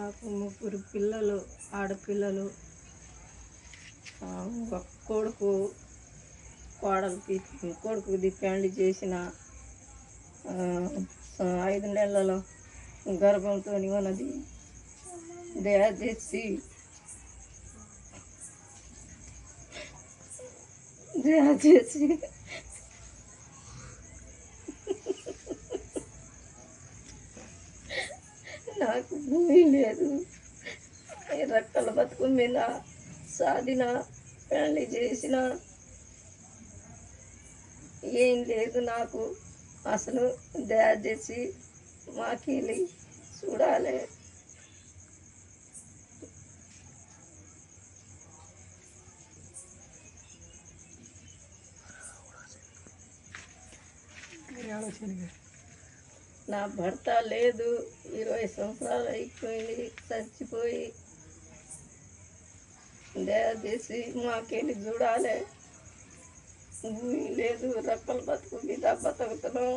నాకు ముగ్గురు పిల్లలు ఆడపిల్లలు ఒక కొడుకు కోడలికి కొడుకుది పెళ్ళి చేసిన ఐదు నెలలో గర్భంతో ఉన్నది. దయచేసి దయచేసి నాకు భూమి లేదు రక్కల బతుకు మీద సాధిన పెళ్ళి చేసిన ఏం లేదు నాకు. అసలు దయచేసి మాకెళ్ళి చూడాలి. నా భర్త లేదు. ఇరవై సంవత్సరాలు అయిపోయింది చచ్చిపోయి. దయచేసి మాకేంటి చూడాలి. భూమి లేదు రెక్కల బతుకు మీద బతుకుతున్నాం.